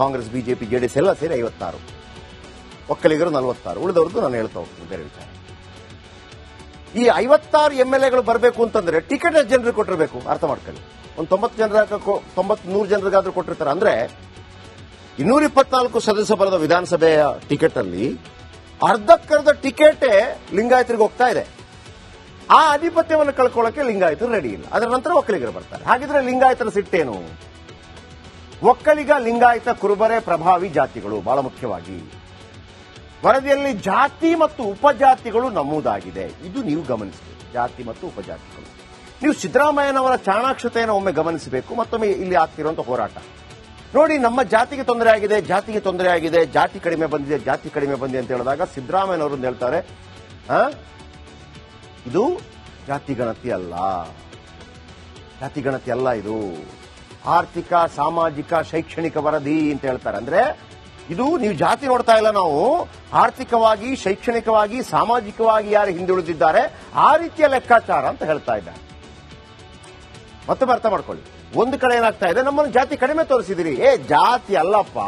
Congress, BJP, JDS ಎಲ್ಲ ಸೇರಿ ಐವತ್ತಾರು. ಒಕ್ಕಲಿಗರು ನಲವತ್ತಾರು. ಉಳಿದವ್ರದ್ದು ನಾನು ಹೇಳ್ತಾ ಹೋಗ್ತೀನಿ, ಬೇರೆ ವಿಚಾರ ಈ ಐವತ್ತಾರು ಎಂ ಎಲ್ ಎಗಳು ಬರಬೇಕು ಅಂತಂದ್ರೆ ಟಿಕೆಟ್ ಜನರಿಗೆ ಕೊಟ್ಟಿರಬೇಕು, ಅರ್ಥ ಮಾಡ್ಕೊಳ್ಳಿ. ಒಂದು ತೊಂಬತ್ತು ಜನರ ತೊಂಬತ್ ನೂರು ಜನರಿಗಾದ್ರೂ ಕೊಟ್ಟಿರ್ತಾರೆ. ಅಂದ್ರೆ ಇನ್ನೂರ ಇಪ್ಪತ್ನಾಲ್ಕು ಸದಸ್ಯ ಬರದ ವಿಧಾನಸಭೆಯ ಟಿಕೆಟ್ ಅಲ್ಲಿ ಅರ್ಧಕ್ಕರ್ಧ ಟಿಕೆಟ್ ಲಿಂಗಾಯತರಿಗೆ ಹೋಗ್ತಾ ಇದೆ. ಆ ಆಧಿಪತ್ಯವನ್ನು ಕಳ್ಕೊಳ್ಳೋಕೆ ಲಿಂಗಾಯತರು ರೆಡಿ ಇಲ್ಲ. ಅದರ ನಂತರ ಒಕ್ಕಲಿಗರು ಬರ್ತಾರೆ. ಹಾಗಿದ್ರೆ ಲಿಂಗಾಯತರ ಸಿಟ್ಟೇನು? ಒಕ್ಕಲಿಗ ಲಿಂಗಾಯತ ಕುರುಬರೆ ಪ್ರಭಾವಿ ಜಾತಿಗಳು ಬಹಳ ಮುಖ್ಯವಾಗಿ. ವರದಿಯಲ್ಲಿ ಜಾತಿ ಮತ್ತು ಉಪಜಾತಿಗಳು ನಮೂದಾಗಿದೆ. ಇದು ನೀವು ಗಮನಿಸಬೇಕು. ಜಾತಿ ಮತ್ತು ಉಪಜಾತಿಗಳು. ನೀವು ಸಿದ್ದರಾಮಯ್ಯನವರ ಚಾಣಾಕ್ಷತೆಯನ್ನು ಒಮ್ಮೆ ಗಮನಿಸಬೇಕು. ಮತ್ತೊಮ್ಮೆ ಇಲ್ಲಿ ಆಗ್ತಿರುವಂತಹ ಹೋರಾಟ. ನೋಡಿ, ನಮ್ಮ ಜಾತಿಗೆ ತೊಂದರೆ ಆಗಿದೆ, ಜಾತಿಗೆ ತೊಂದರೆ ಆಗಿದೆ, ಜಾತಿ ಕಡಿಮೆ ಬಂದಿದೆ, ಜಾತಿ ಕಡಿಮೆ ಬಂದಿದೆ ಅಂತ ಹೇಳಿದಾಗ ಸಿದ್ದರಾಮಯ್ಯನವರು ಹೇಳ್ತಾರೆ? ಇದು ಜಾತಿ ಗಣತಿ ಅಲ್ಲ. ಜಾತಿ ಗಣತಿ ಅಲ್ಲ ಇದು. ಆರ್ಥಿಕ, ಸಾಮಾಜಿಕ, ಶೈಕ್ಷಣಿಕ ವರದಿ ಅಂತ ಹೇಳ್ತಾರೆ. ಅಂದ್ರೆ ಇದು ನೀವು ಜಾತಿ ನೋಡ್ತಾ ಇಲ್ಲ ನಾವು. ಆರ್ಥಿಕವಾಗಿ, ಶೈಕ್ಷಣಿಕವಾಗಿ, ಸಾಮಾಜಿಕವಾಗಿ ಯಾರು ಹಿಂದುಳಿದಿದ್ದಾರೆ, ಆ ರೀತಿಯ ಲೆಕ್ಕಾಚಾರ ಅಂತ ಹೇಳ್ತಾ ಇದ್ದಾರೆ. ಮತ್ತೊಮ್ಮೆ ಅರ್ಥ ಮಾಡ್ಕೊಳ್ಳಿ. ಒಂದು ಕಡೆ ಏನಾಗ್ತಾ ಇದೆ, ನಮ್ಮನ್ನು ಜಾತಿ ಕಡಿಮೆ ತೋರಿಸಿದಿರಿ. ಏ, ಜಾತಿ ಅಲ್ಲಪ್ಪ.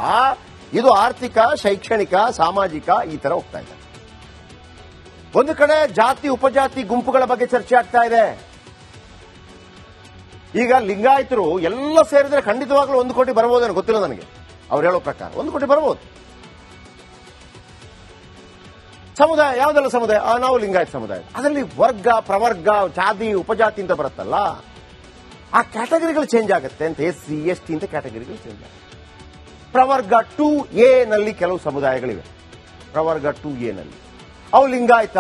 ಇದು ಆರ್ಥಿಕ, ಶೈಕ್ಷಣಿಕ, ಸಾಮಾಜಿಕ ಈ ತರ ಹೋಗ್ತಾ ಇದೆ. ಒಂದು ಕಡೆ ಜಾತಿ, ಉಪಜಾತಿ ಗುಂಪುಗಳ ಬಗ್ಗೆ ಚರ್ಚೆ ಆಗ್ತಾ ಇದೆ. ಈಗ ಲಿಂಗಾಯತರು ಎಲ್ಲ ಸೇರಿದ್ರೆ ಖಂಡಿತವಾಗ್ಲೂ ಒಂದು ಕೋಟಿ ಬರಬಹುದೇನೋ ಗೊತ್ತಿಲ್ಲ ನನಗೆ. ಅವ್ರು ಹೇಳೋ ಪ್ರಕಾರ ಒಂದು ಕೋಟಿ ಬರಬಹುದು ಸಮುದಾಯ, ಯಾವ್ದೆಲ್ಲ ಸಮುದಾಯ? ನಾವು ಲಿಂಗಾಯತ ಸಮುದಾಯ. ಅದರಲ್ಲಿ ವರ್ಗ, ಪ್ರವರ್ಗ, ಜಾತಿ, ಉಪಜಾತಿ ಅಂತ ಬರುತ್ತಲ್ಲ, ಆ ಕ್ಯಾಟಗರಿಗಳು ಚೇಂಜ್ ಆಗುತ್ತೆ ಅಂತ, ಎಸ್ ಸಿ, ಎಸ್ ಟಿ ಅಂತ ಕ್ಯಾಟಗರಿಗಳು ಚೇಂಜ್ ಆಗುತ್ತೆ. ಪ್ರವರ್ಗ ಟು ಎ ನಲ್ಲಿ ಕೆಲವು ಸಮುದಾಯಗಳಿವೆ. ಪ್ರವರ್ಗ ಟು ಎ ನಲ್ಲಿ. ಅವು ಲಿಂಗಾಯತ,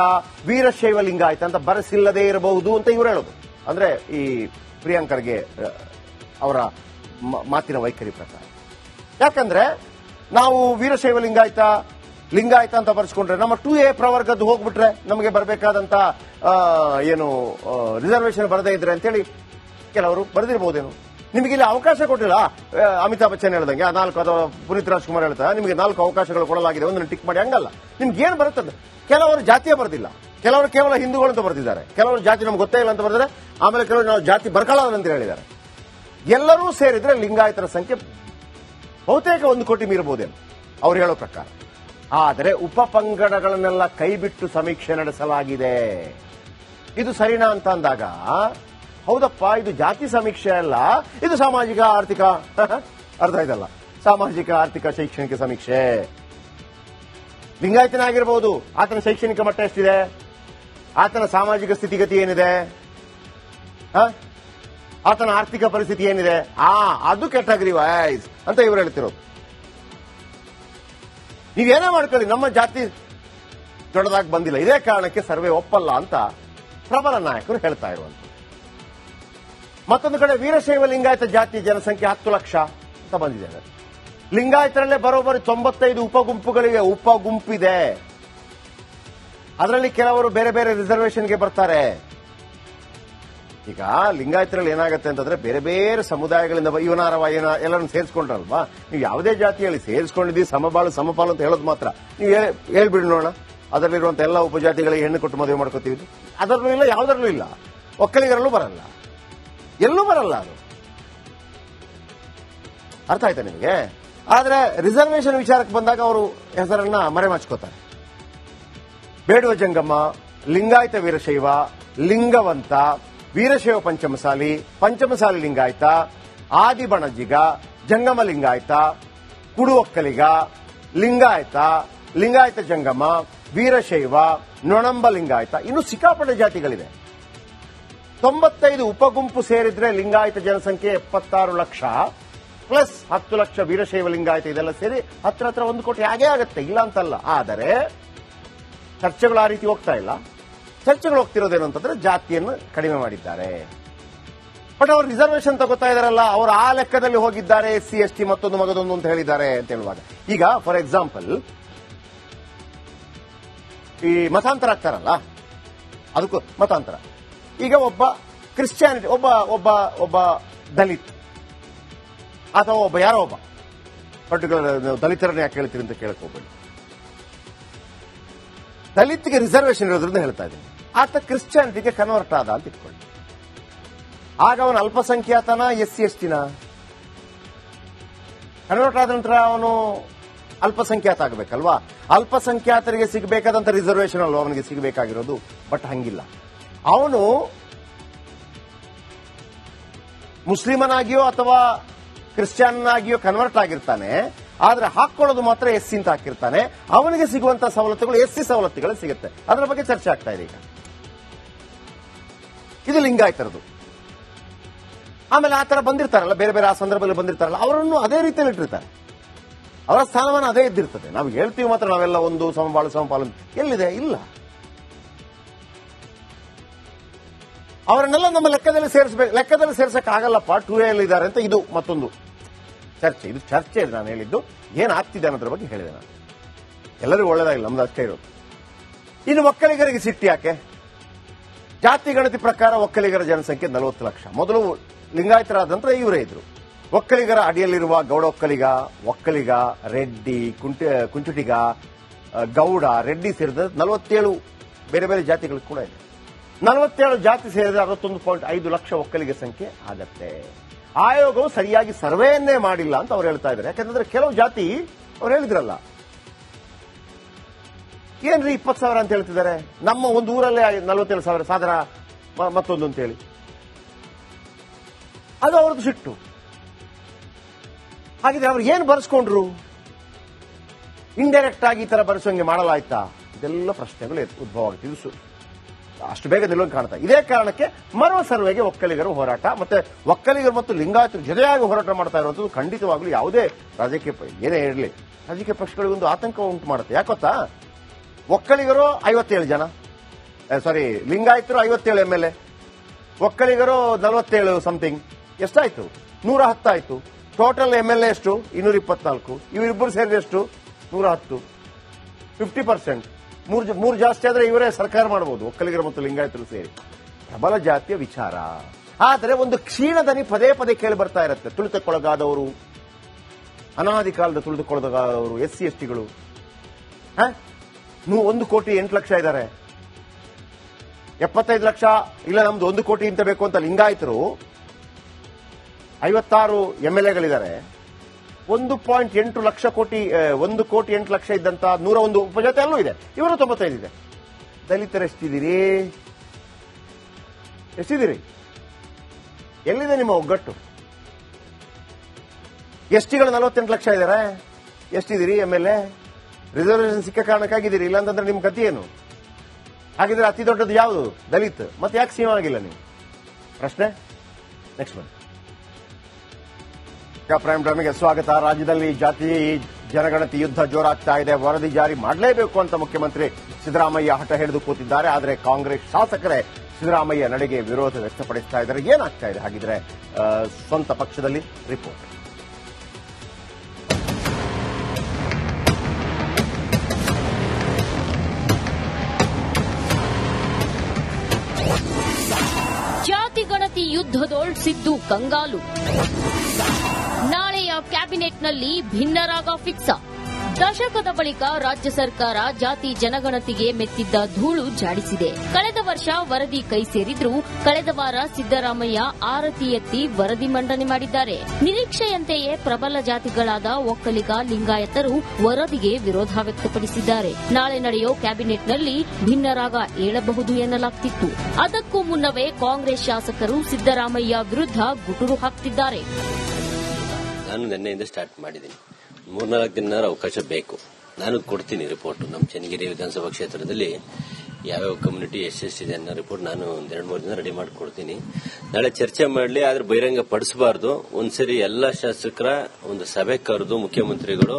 ವೀರಶೈವ ಲಿಂಗಾಯತ ಅಂತ ಬರಸಿಲ್ಲದೆ ಇರಬಹುದು ಅಂತ ಇವರು ಹೇಳೋದು. ಅಂದ್ರೆ ಈ ಪ್ರಿಯಾಂಕರ್ಗೆ ಅವರ ಮಾತಿನ ವೈಖರಿ ಪ್ರಕಾರ. ಯಾಕಂದ್ರೆ, ನಾವು ವೀರಶೈವ ಲಿಂಗಾಯತ ಲಿಂಗಾಯತ ಅಂತ ಬರೆಸ್ಕೊಂಡ್ರೆ ನಮ್ಮ ಟು ಎ ಪ್ರವರ್ಗದ್ದು ಹೋಗ್ಬಿಟ್ರೆ ನಮಗೆ ಬರಬೇಕಾದಂತ ಏನು ರಿಸರ್ವೇಶನ್ ಬರದೇ ಇದ್ರೆ ಅಂತೇಳಿ ಕೆಲವರು ಬರೆದಿರಬಹುದೇನು ನಿಮಗೆ ಇಲ್ಲಿ ಅವಕಾಶ ಕೊಟ್ಟಿಲ್ಲ? ಅಮಿತಾಬ್ ಬಚ್ಚನ್ ಹೇಳ್ದಂಗೆ ನಾಲ್ಕು, ಅಥವಾ ಪುನೀತ್ ರಾಜ್ಕುಮಾರ್ ಹೇಳ್ತಾರೆ, ನಿಮಗೆ ನಾಲ್ಕು ಅವಕಾಶಗಳು ಕೊಡಲಾಗಿದೆ, ಒಂದನ್ನು ಟಿಕ್ ಮಾಡಿ, ಹಂಗಲ್ಲ. ನಿಮ್ಗೆ ಏನು ಬರುತ್ತದೆ? ಕೆಲವರು ಜಾತಿಯ ಬರ್ದಿಲ್ಲ. ಕೆಲವರು ಕೇವಲ ಹಿಂದೂಗಳು ಅಂತ ಬರ್ತಿದ್ದಾರೆ ಕೆಲವರು ಜಾತಿ ನಮ್ಗೆ ಗೊತ್ತೇ ಇಲ್ಲ ಅಂತ ಬರ್ತಾರೆ ಆಮೇಲೆ ಕೆಲವರು ನಾವು ಜಾತಿ ಅಂತ ಹೇಳಿದ್ದಾರೆ. ಎಲ್ಲರೂ ಸೇರಿದ್ರೆ ಲಿಂಗಾಯತರ ಸಂಖ್ಯೆ ಬಹುತೇಕ ಒಂದು ಕೋಟಿ ಮೀರಬಹುದೇನು ಅವ್ರು ಹೇಳೋ ಪ್ರಕಾರ. ಆದರೆ ಉಪಪಂಗಡಗಳನ್ನೆಲ್ಲ ಕೈಬಿಟ್ಟು ಸಮೀಕ್ಷೆ ನಡೆಸಲಾಗಿದೆ. ಇದು ಸರಿನಾ ಅಂತ ಅಂದಾಗ, ಹೌದಪ್ಪ, ಇದು ಜಾತಿ ಸಮೀಕ್ಷೆ ಅಲ್ಲ, ಇದು ಸಾಮಾಜಿಕ ಆರ್ಥಿಕ, ಅರ್ಥ ಇದಲ್ಲ ಸಾಮಾಜಿಕ, ಆರ್ಥಿಕ, ಶೈಕ್ಷಣಿಕ ಸಮೀಕ್ಷೆ. ಲಿಂಗಾಯತನ ಲಿಂಗಾಯತನಾಗಿರ್ಬೋದು ಆತನ ಶೈಕ್ಷಣಿಕ ಮಟ್ಟ ಎಷ್ಟಿದೆ? ಆತನ ಸಾಮಾಜಿಕ ಸ್ಥಿತಿಗತಿ ಏನಿದೆ? ಆತನ ಆರ್ಥಿಕ ಪರಿಸ್ಥಿತಿ ಏನಿದೆ? ಆ, ಅದು ಕೆಟಗರಿ ವೈಸ್ ಅಂತ ಇವರು ಹೇಳ್ತಿರೋದು. ನೀವೇನೇ ಮಾಡ್ಕೊಳ್ಳಿ, ನಮ್ಮ ಜಾತಿ ದೊಡ್ಡದಾಗಿ ಬಂದಿಲ್ಲ. ಇದೇ ಕಾರಣಕ್ಕೆ ಸರ್ವೆ ಒಪ್ಪಲ್ಲ ಅಂತ ಪ್ರಬಲ ನಾಯಕರು ಹೇಳ್ತಾ ಇರುವಂತ ಮತ್ತೊಂದು ಕಡೆ ವೀರಶೈವ ಲಿಂಗಾಯತ ಜಾತಿ ಜನಸಂಖ್ಯೆ ಹತ್ತು ಲಕ್ಷ ಅಂತ ಬಂದಿದೆ. ಲಿಂಗಾಯತರಲ್ಲೇ ಬರೋಬ್ಬರಿ ತೊಂಬತ್ತೈದು ಉಪಗುಂಪುಗಳಿವೆ ಉಪಗುಂಪಿದೆ ಅದರಲ್ಲಿ ಕೆಲವರು ಬೇರೆ ಬೇರೆ ರಿಸರ್ವೇಷನ್ಗೆ ಬರ್ತಾರೆ. ಈಗ ಲಿಂಗಾಯತರಲ್ಲಿ ಏನಾಗುತ್ತೆ ಅಂತಂದ್ರೆ ಬೇರೆ ಬೇರೆ ಸಮುದಾಯಗಳಿಂದ ಇವನಾರವ ಏನ ಎಲ್ಲರನ್ನು ಸೇರಿಸ್ಕೊಂಡ್ರಲ್ವಾ? ನೀವು ಯಾವುದೇ ಜಾತಿಯಲ್ಲಿ ಸೇರಿಸ್ಕೊಂಡಿದ್ದೀವಿ ಸಮಬಾಳು ಸಮಪಾಲು ಅಂತ ಹೇಳೋದು ಮಾತ್ರ. ನೀವು ಹೇಳಿ- ಹೇಳ್ಬಿಡಿ ನೋಡೋಣ. ಅದರಲ್ಲಿರುವಂತ ಎಲ್ಲ ಉಪಜಾತಿಗಳಿಗೆ ಹೆಣ್ಣು ಕೊಟ್ಟು ಮದುವೆ ಮಾಡ್ಕೋತೀವಿ. ಅದರಲ್ಲೂ ಇಲ್ಲ ಯಾವುದರಲ್ಲೂ ಇಲ್ಲ. ಒಕ್ಕಲಿಗರಲ್ಲೂ ಬರಲ್ಲ. ಎಲ್ಲೂ ಬರಲ್ಲ ಅದು. ಅರ್ಥ ಆಯ್ತಾ ನಿಮಗೆ? ಆದರೆ ರಿಸರ್ವೇಷನ್ ವಿಚಾರಕ್ಕೆ ಬಂದಾಗ ಅವರು ಹೆಸರನ್ನ ಮರೆಮಾಚ್ಕೋತಾರೆ. ಬೇಡುವ ಜಂಗಮ್ಮ, ಲಿಂಗಾಯತ ವೀರಶೈವ, ಲಿಂಗವಂತ, ವೀರಶೈವ ಪಂಚಮಸಾಲಿ ಪಂಚಮಸಾಲಿ ಲಿಂಗಾಯತ ಆದಿ ಬಣಜಿಗ ಜಂಗಮ ಲಿಂಗಾಯತ, ಕುಡುವಕ್ಕಲಿಗ, ಲಿಂಗಾಯತ ಲಿಂಗಾಯತ ಜಂಗಮ, ವೀರಶೈವ, ನೊಣಂಬ ಲಿಂಗಾಯತ. ಇನ್ನು ಸಿಕ್ಕಾಪಟ್ಟೆ ಜಾತಿಗಳಿವೆ. ತೊಂಬತ್ತೈದು ಉಪಗುಂಪು ಸೇರಿದ್ರೆ ಲಿಂಗಾಯತ ಜನಸಂಖ್ಯೆ ಎಪ್ಪತ್ತಾರು ಲಕ್ಷ, ಪ್ಲಸ್ ಹತ್ತು ಲಕ್ಷ ವೀರಶೈವ ಲಿಂಗಾಯತ ಇದೆಲ್ಲ ಸೇರಿ ಹತ್ರ ಹತ್ರ ಒಂದು ಕೋಟಿ ಹಾಗೇ ಆಗುತ್ತೆ, ಇಲ್ಲ ಅಂತಲ್ಲ. ಆದರೆ ಚರ್ಚೆಗಳು ಆ ರೀತಿ ಹೋಗ್ತಾ ಇಲ್ಲ. ಚರ್ಚೆಗಳು ಹೋಗ್ತಿರೋದೇನು ಅಂತಂದ್ರೆ ಜಾತಿಯನ್ನು ಕಡಿಮೆ ಮಾಡಿದ್ದಾರೆ. ಬಟ್ ಅವರು ರಿಸರ್ವೇಶನ್ ತಗೋತಾ ಇದಾರಲ್ಲ, ಅವರು ಆ ಲೆಕ್ಕದಲ್ಲಿ ಹೋಗಿದ್ದಾರೆ ಸಿ ಎಸ್ ಟಿ ಮತ್ತೊಂದು ಮಗದೊಂದು ಅಂತ ಹೇಳಿದ್ದಾರೆ ಅಂತ ಹೇಳುವಾಗ. ಈಗ ಫಾರ್ ಎಕ್ಸಾಂಪಲ್ ಈ ಮತಾಂತರ ಆಗ್ತಾರಲ್ಲ, ಅದಕ್ಕೂ ಮತಾಂತರ. ಈಗ ಒಬ್ಬ ಕ್ರಿಶ್ಚಿಯಾನಿಟಿ ಒಬ್ಬ ಒಬ್ಬ ಒಬ್ಬ ದಲಿತ್, ಅಥವಾ ಒಬ್ಬ, ಯಾರೋ ಒಬ್ಬ ಪರ್ಟಿಕ್ಯುಲರ್ ದಲಿತರನ್ನ ಯಾಕೆ ಹೇಳ್ತೀರಿ ಅಂತ ಕೇಳಕ್ ದಲಿತ್ಗೆ ರಿಸರ್ವೇಶನ್ ಇರೋದ್ರಿಂದ ಹೇಳ್ತಾ ಇದ್ದೀನಿ. ಆತ ಕ್ರಿಶ್ಚಿಯಾನಿಟಿಗೆ ಕನ್ವರ್ಟ್ ಆದ ಅಂತ ಇಟ್ಕೊಳ್ಳಿ. ಆಗ ಅವನು ಅಲ್ಪಸಂಖ್ಯಾತನ ಎಸ್ ಸಿ ಎಸ್ ಟಿನ ಕನ್ವರ್ಟ್ ಆದ ನಂತರ ಅವನು ಅಲ್ಪಸಂಖ್ಯಾತ ಆಗಬೇಕಲ್ವಾ? ಅಲ್ಪಸಂಖ್ಯಾತರಿಗೆ ಸಿಗಬೇಕಾದಂತ ರಿಸರ್ವೇಶನ್ ಅಲ್ವಾ ಅವನಿಗೆ ಸಿಗಬೇಕಾಗಿರೋದು? ಬಟ್ ಹಂಗಿಲ್ಲ. ಅವನು ಮುಸ್ಲಿಮನಾಗಿಯೋ ಅಥವಾ ಕ್ರಿಶ್ಚಿಯನ್ ಆಗಿಯೋ ಕನ್ವರ್ಟ್ ಆಗಿರ್ತಾನೆ. ಆದ್ರೆ ಹಾಕೊಳ್ಳೋದು ಮಾತ್ರ ಎಸ್ ಅಂತ ಹಾಕಿರ್ತಾನೆ. ಅವನಿಗೆ ಸಿಗುವಂತ ಸವಲತ್ತುಗಳು ಎಸ್ ಸಿ ಸವಲತ್ತುಗಳು ಸಿಗುತ್ತೆ. ಅದರ ಬಗ್ಗೆ ಚರ್ಚೆ ಆಗ್ತಾ ಇದೆ ಈಗ. ಇದು ಲಿಂಗಾಯತರದು. ಆಮೇಲೆ ಆ ತರ ಬಂದಿರ್ತಾರಲ್ಲ, ಬೇರೆ ಬೇರೆ ಆ ಸಂದರ್ಭದಲ್ಲಿ ಬಂದಿರ್ತಾರಲ್ಲ, ಅವರನ್ನು ಅದೇ ರೀತಿಯಲ್ಲಿ ಇಟ್ಟಿರ್ತಾರೆ. ಅವರ ಸ್ಥಾನಮಾನ ಅದೇ ಇದ್ದಿರ್ತದೆ ನಾವು ಹೇಳ್ತೀವಿ ಮಾತ್ರ ನಾವೆಲ್ಲ ಒಂದು ಸಮಬಾಳು ಸಮಪಾಲು ಎಲ್ಲಿದೆ? ಇಲ್ಲ. ಅವರನ್ನೆಲ್ಲ ನಮ್ಮ ಲೆಕ್ಕದಲ್ಲಿ ಸೇರಿಸಬೇಕು. ಲೆಕ್ಕದಲ್ಲಿ ಸೇರ್ಸಕ್ ಆಗಲ್ಲಪ್ಪ ಟೂ ಎಲ್ ಇದ್ದಾರೆ ಅಂತ ಇದು ಮತ್ತೊಂದು. ಚರ್ಚೆ, ಇದು ಚರ್ಚೆ ಇದೆ ನಾನು ಹೇಳಿದ್ದು. ಏನಾಗ್ತಿದೆ ಅನ್ನೋದ್ರ ಬಗ್ಗೆ ಹೇಳಿದೆ ನಾನು. ಎಲ್ಲರಿಗೂ ಒಳ್ಳೇದಾಗಿಲ್ಲ ನಮ್ದು ಅಷ್ಟೇ ಇರೋದು. ಇನ್ನು ಒಕ್ಕಲಿಗರಿಗೆ ಸಿಟ್ಟಿ ಯಾಕೆ? ಜಾತಿ ಗಣತಿ ಪ್ರಕಾರ ಒಕ್ಕಲಿಗರ ಜನಸಂಖ್ಯೆ ನಲವತ್ತು ಲಕ್ಷ. ಮೊದಲು ಲಿಂಗಾಯತರಾದ ನಂತರ ಇವರೇ ಇದ್ರು. ಒಕ್ಕಲಿಗರ ಅಡಿಯಲ್ಲಿರುವ ಗೌಡ ಒಕ್ಕಲಿಗ ಒಕ್ಕಲಿಗ, ರೆಡ್ಡಿ ಕುಂಚುಟಿಗ ಗೌಡ, ರೆಡ್ಡಿ ಸೇರಿದ ನಲವತ್ತೇಳು ಬೇರೆ ಬೇರೆ ಜಾತಿಗಳು ಕೂಡ ಇದೆ. ನಲವತ್ತೇಳು ಜಾತಿ ಸೇರಿದ ಅರವತ್ತೊಂದು ಪಾಯಿಂಟ್ ಐದು ಲಕ್ಷ ಒಕ್ಕಲಿಗ ಸಂಖ್ಯೆ ಆಗತ್ತೆ. ಆಯೋಗವು ಸರಿಯಾಗಿ ಸರ್ವೆಯನ್ನೇ ಮಾಡಿಲ್ಲ ಅಂತ ಅವ್ರು ಹೇಳ್ತಾ ಇದ್ದಾರೆ. ಯಾಕಂದ್ರೆ ಕೆಲವು ಜಾತಿ ಅವ್ರು ಹೇಳಿದ್ರಲ್ಲ. ಏನ್ರಿ ಇಪ್ಪತ್ತು ಸಾವಿರ ಅಂತ ಹೇಳ್ತಿದ್ದಾರೆ? ನಮ್ಮ ಒಂದು ಊರಲ್ಲೇ ನಲವತ್ತೇಳು ಸಾವಿರ ಸಾಗರ ಮತ್ತೊಂದು ಅಂತ ಹೇಳಿ. ಅದು ಅವ್ರದ್ದು ಸಿಟ್ಟು. ಹಾಗಿದ್ರೆ ಅವ್ರು ಏನು ಬರ್ಸ್ಕೊಂಡ್ರು? ಇಂಡೈರೆಕ್ಟ್ ಆಗಿ ಈ ತರ ಬರೆಸೋಂಗೆ ಮಾಡಲಾಯ್ತಾ? ಇದೆಲ್ಲ ಪ್ರಶ್ನೆಗಳು ಉದ್ಭವ ಆಗುತ್ತೆ ಅಷ್ಟು ಬೇಗ ನಿಲ್ಲೋಕೆ ಕಾಣುತ್ತೆ ಇದೇ. ಕಾರಣಕ್ಕೆ ಮರುವ ಸರ್ವೆಗೆ ಒಕ್ಕಲಿಗರು ಹೋರಾಟ ಮತ್ತೆ ಒಕ್ಕಲಿಗರು ಮತ್ತು ಲಿಂಗಾಯತರು ಜೊತೆಯಾಗಿ ಹೋರಾಟ ಮಾಡ್ತಾ ಇರುವಂತದ್ದು ಖಂಡಿತವಾಗ್ಲೂ ಯಾವುದೇ ರಾಜಕೀಯ ಏನೇ ಇರಲಿ. ರಾಜಕೀಯ ಪಕ್ಷಗಳಿಗೊಂದು ಆತಂಕ ಉಂಟು ಮಾಡುತ್ತೆ. ಯಾಕೊತ್ತಾ ಒಕ್ಕಲಿಗರು ಐವತ್ತೇಳು ಜನ. ಸಾರಿ ಲಿಂಗಾಯತರು ಐವತ್ತೇಳು ಎಂ ಎಲ್ ಎ ಒಕ್ಕಲಿಗರು ನಲವತ್ತೇಳು ಸಮಥಿಂಗ್ ಎಷ್ಟಾಯ್ತು? ನೂರ ಹತ್ತಾಯ್ತು. ಟೋಟಲ್ ಎಂ ಎಲ್ ಎ ಎಷ್ಟು? ಇನ್ನೂರ ಇಪ್ಪತ್ನಾಲ್ಕು. ಇವರಿಬ್ಬರು ಸೇರಿದ್ರೆ ಎಷ್ಟು? ನೂರ ಹತ್ತು. ಫಿಫ್ಟಿ ಪರ್ಸೆಂಟ್ ಮೂರು ಮೂರು ಜಾಸ್ತಿ ಆದ್ರೆ ಇವರೇ ಸರ್ಕಾರ ಮಾಡಬಹುದು ಒಕ್ಕಲಿಗರು ಮತ್ತು ಲಿಂಗಾಯತರು ಸೇರಿ. ಪ್ರಬಲ ಜಾತಿಯ ವಿಚಾರ. ಆದರೆ ಒಂದು ಕ್ಷೀಣದನಿ ಪದೇ ಪದೇ ಕೇಳಿ ಬರ್ತಾ ಇರುತ್ತೆ. ತುಳಿತಕ್ಕೊಳಗಾದವರು, ಅನಾದಿ ಕಾಲದ ತುಳಿದುಕೊಳ್ಳದವರು ಎಸ್ ಸಿ ಎಸ್ ಟಿಗಳು ನೀವು ಒಂದು ಕೋಟಿ ಎಂಟು ಲಕ್ಷ ಇದ್ದಾರೆ ಎಪ್ಪತ್ತೈದು ಲಕ್ಷ, ಇಲ್ಲ ನಮ್ದು ಒಂದು ಕೋಟಿ ಇಂತ ಬೇಕು ಅಂತ ಲಿಂಗಾಯತರು ಐವತ್ತಾರು ಎಂ ಎಲ್ ಎಗಳಿದ್ದಾರೆ. ಒಂದು ಪಾಯಿಂಟ್ ಎಂಟು ಲಕ್ಷ ಕೋಟಿ ಒಂದು ಕೋಟಿ ಎಂಟು ಲಕ್ಷ ಇದ್ದಂತ ನೂರ ಒಂದು ಉಪಜಾತಿ ಅಲ್ಲೂ ಇದೆ. ಇವರ ತೊಂಬತ್ತೈದು ಇದೆ. ದಲಿತರು ಎಷ್ಟಿದ್ದೀರಿ? ಎಷ್ಟಿದ್ದೀರಿ? ಎಲ್ಲಿದೆ ನಿಮ್ಮ ಒಗ್ಗಟ್ಟು? ಎಸ್ಟಿಗಳು ನಲವತ್ತೆಂಟು ಲಕ್ಷ ಇದ್ದಾರೆ ಎಷ್ಟಿದ್ದೀರಿ ಎಂ ಎಲ್ ಎ? ರಿಸರ್ವೇಷನ್ ಸಿಕ್ಕ ಕಾರಣಕ್ಕಾಗಿದ್ದೀರಿ, ಇಲ್ಲಾಂತಂದ್ರೆ ನಿಮ್ ಕಥೆ ಏನು? ಹಾಗಿದ್ರೆ ಅತಿ ದೊಡ್ಡದು ಯಾವುದು? ದಲಿತ್. ಮತ್ತೆ ಯಾಕೆ ಸೀಮ ಆಗಿಲ್ಲ ನೀವು? ಪ್ರಶ್ನೆ? ನೆಕ್ಸ್ಟ್ ಈಗ ಪ್ರೈಮ್ ಟೈಮ್ಗೆ ಸ್ವಾಗತ. ರಾಜ್ಯದಲ್ಲಿ ಜಾತಿ, ಜನಗಣತಿ, ಯುದ್ಧ ಜೋರಾಗ್ತಾ ಇದೆ. ವರದಿ ಜಾರಿ ಮಾಡಲೇಬೇಕು ಅಂತ ಮುಖ್ಯಮಂತ್ರಿ ಸಿದ್ದರಾಮಯ್ಯ ಹಠ ಹಿಡಿದು ಕೂತಿದ್ದಾರೆ. ಆದರೆ ಕಾಂಗ್ರೆಸ್ ಶಾಸಕರೇ ಸಿದ್ದರಾಮಯ್ಯ ನಡೆಗೆ ವಿರೋಧ ವ್ಯಕ್ತಪಡಿಸ್ತಾ ಇದ್ದಾರೆ. ಏನಾಗ್ತಾ ಇದೆ? ಹಾಗಿದ್ರೆ ಸ್ವಂತ ಪಕ್ಷದಲ್ಲಿ ರಿಪೋರ್ಟ್ ಜಾತಿ ಗಣತಿ ಯುದ್ಧದೋಳ್ ಸಿದ್ದು ಕಂಗಾಲು. ಕ್ಯಾಬಿನೆಟ್ನಲ್ಲಿ ಭಿನ್ನರಾಗ ಫಿಕ್ಸ. ದಶಕದ ಬಳಿಕ ರಾಜ್ಯ ಸರ್ಕಾರ ಜಾತಿ ಜನಗಣತಿಗೆ ಮೆತ್ತಿದ್ದ ಧೂಳು ಜಾಡಿಸಿದೆ. ಕಳೆದ ವರ್ಷ ವರದಿ ಕೈ ಸೇರಿದ್ರೂ ಕಳೆದ ವಾರ ಸಿದ್ದರಾಮಯ್ಯ ಆರತಿ ಎತ್ತಿ ವರದಿ ಮಂಡನೆ ಮಾಡಿದ್ದಾರೆ. ನಿರೀಕ್ಷೆಯಂತೆಯೇ ಪ್ರಬಲ ಜಾತಿಗಳಾದ ಒಕ್ಕಲಿಗ, ಲಿಂಗಾಯತರು ವರದಿಗೆ ವಿರೋಧ ವ್ಯಕ್ತಪಡಿಸಿದ್ದಾರೆ. ನಾಳೆ ನಡೆಯೋ ಕ್ಯಾಬಿನೆಟ್ನಲ್ಲಿ ಭಿನ್ನರಾಗ ಏಳಬಹುದು ಎನ್ನಲಾಗ್ತಿತ್ತು. ಅದಕ್ಕೂ ಮುನ್ನವೇ ಕಾಂಗ್ರೆಸ್ ಶಾಸಕರು ಸಿದ್ದರಾಮಯ್ಯ ವಿರುದ್ಧ ಗುಟುರು ಹಾಕ್ತಿದ್ದಾರೆ. ನಾನು ನಿನ್ನೆಯಿಂದ ಸ್ಟಾರ್ಟ್ ಮಾಡಿದ್ದೀನಿ. ಮೂರ್ನಾಲ್ಕು ದಿನ ಅವಕಾಶ ಬೇಕು. ನಾನು ಕೊಡ್ತೀನಿ ರಿಪೋರ್ಟ್ ನಮ್ಮ ಚನ್ನಗಿರಿ ವಿಧಾನಸಭಾ ಕ್ಷೇತ್ರದಲ್ಲಿ ಯಾವ್ಯಾವ ಕಮ್ಯುನಿಟಿ ಎಷ್ಟೆಷ್ಟಿದೆ ಅನ್ನೋ ರಿಪೋರ್ಟ್ ನಾನು ಒಂದೆರಡು ಮೂರು ದಿನ ರೆಡಿ ಮಾಡಿ ಕೊಡ್ತೀನಿ. ನಾಳೆ ಚರ್ಚೆ ಮಾಡಲಿ, ಆದ್ರೆ ಬಹಿರಂಗ ಪಡಿಸಬಾರ್ದು. ಒಂದ್ಸರಿ ಎಲ್ಲ ಶಾಸಕರ ಒಂದು ಸಭೆ ಕರೆದು ಮುಖ್ಯಮಂತ್ರಿಗಳು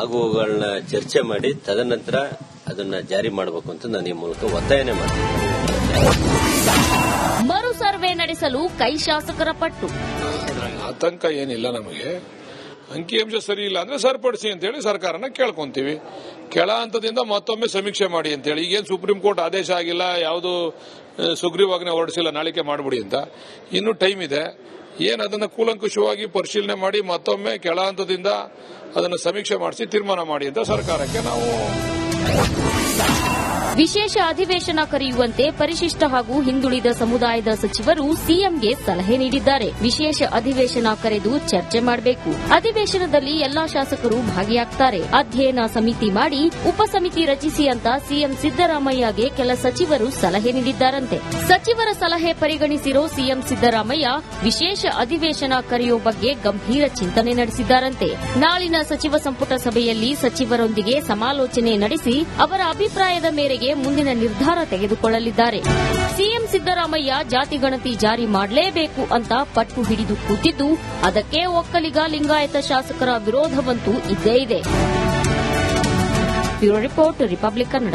ಆಗುವಗಳನ್ನ ಚರ್ಚೆ ಮಾಡಿ, ತದನಂತರ ಅದನ್ನ ಜಾರಿ ಮಾಡಬೇಕು ಅಂತ ನಾನು ಈ ಮೂಲಕ ಒತ್ತಾಯನೆ ಮಾಡ್ತೀನಿ. ಮರು ಸರ್ವೆ ನಡೆಸಲು ಕೈ ಶಾಸಕರ ಪಟ್ಟು. ಆತಂಕ ಏನಿಲ್ಲ ನಮಗೆ. ಅಂಕಿಅಂಶ ಸರಿ ಇಲ್ಲ ಅಂದ್ರೆ ಸರಿಪಡಿಸಿ ಅಂತೇಳಿ ಸರ್ಕಾರನ ಕೇಳ್ಕೊಂತೀವಿ. ಕೆಳ ಹಂತದಿಂದ ಮತ್ತೊಮ್ಮೆ ಸಮೀಕ್ಷೆ ಮಾಡಿ ಅಂತೇಳಿ. ಈಗೇನು ಸುಪ್ರೀಂ ಕೋರ್ಟ್ ಆದೇಶ ಆಗಿಲ್ಲ, ಯಾವುದು ಸುಗ್ರೀವಾಜ್ಞೆ ಹೊರಡಿಸಿಲ್ಲ, ನಾಳಿಕೆ ಮಾಡ್ಬಿಡಿ ಅಂತ. ಇನ್ನೂ ಟೈಮ್ ಇದೆ. ಏನು ಅದನ್ನ ಕೂಲಂಕುಷವಾಗಿ ಪರಿಶೀಲನೆ ಮಾಡಿ ಮತ್ತೊಮ್ಮೆ ಕೆಳ ಹಂತದಿಂದ ಅದನ್ನು ಸಮೀಕ್ಷೆ ಮಾಡಿಸಿ ತೀರ್ಮಾನ ಮಾಡಿ ಅಂತ ಸರ್ಕಾರಕ್ಕೆ ನಾವು ವಿಶೇಷ ಅಧಿವೇಶನ ಕರೆಯುವಂತೆ ಪರಿಶಿಷ್ಟ ಹಾಗೂ ಹಿಂದುಳಿದ ಸಮುದಾಯದ ಸಚಿವರು ಸಿಎಂಗೆ ಸಲಹೆ ನೀಡಿದ್ದಾರೆ. ವಿಶೇಷ ಅಧಿವೇಶನ ಕರೆದು ಚರ್ಚೆ ಮಾಡಬೇಕು. ಅಧಿವೇಶನದಲ್ಲಿ ಎಲ್ಲಾ ಶಾಸಕರು ಭಾಗಿಯಾಗ್ತಾರೆ. ಅಧ್ಯಯನ ಸಮಿತಿ ಮಾಡಿ ಉಪಸಮಿತಿ ರಚಿಸಿ ಅಂತ ಸಿಎಂ ಸಿದ್ದರಾಮಯ್ಯಗೆ ಕೆಲ ಸಚಿವರು ಸಲಹೆ ನೀಡಿದ್ದಾರಂತೆ. ಸಚಿವರ ಸಲಹೆ ಪರಿಗಣಿಸಿರೋ ಸಿಎಂ ಸಿದ್ದರಾಮಯ್ಯ ವಿಶೇಷ ಅಧಿವೇಶನ ಕರೆಯೋ ಬಗ್ಗೆ ಗಂಭೀರ ಚಿಂತನೆ ನಡೆಸಿದ್ದಾರಂತೆ. ನಾಳಿನ ಸಚಿವ ಸಂಪುಟ ಸಭೆಯಲ್ಲಿ ಸಚಿವರೊಂದಿಗೆ ಸಮಾಲೋಚನೆ ನಡೆಸಿ ಅವರ ಅಭಿಪ್ರಾಯದ ಮೇರೆಗೆ ಮುಂದಿನ ನಿರ್ಧಾರ ತೆಗೆದುಕೊಳ್ಳಲಿದ್ದಾರೆ. ಸಿಎಂ ಸಿದ್ದರಾಮಯ್ಯ ಜಾತಿ ಗಣತಿ ಜಾರಿ ಮಾಡಲೇಬೇಕು ಅಂತ ಪಟ್ಟು ಹಿಡಿದು ಕೂತಿದ್ದು, ಅದಕ್ಕೆ ಒಕ್ಕಲಿಗ ಲಿಂಗಾಯತ ಶಾಸಕರ ವಿರೋಧವಂತೂ ಇದ್ದೇ ಇದೆ. Report, Republic Kannada.